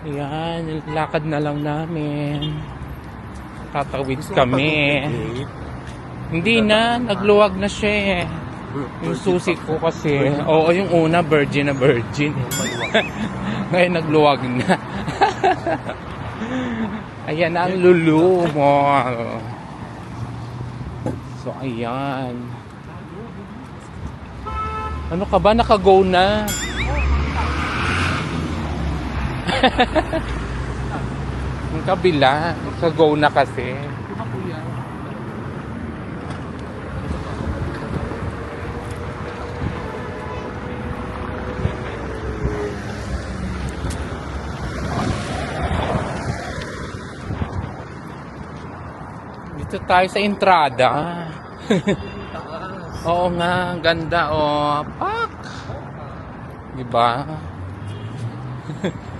Ayan, lakad na lang namin. Tatawid kami. Hindi na, nagluwag na siya eh. Yung susi ko kasi, oo yung una, virgin na virgin. Ngayon nagluwag na. ayan ang lulu mo. So ayan. Ano ka ba? Naka-go na. Yung kabila, naka-go na kasi. Dito tayo sa entrada. Oo nga, ganda oh. Pak! Diba?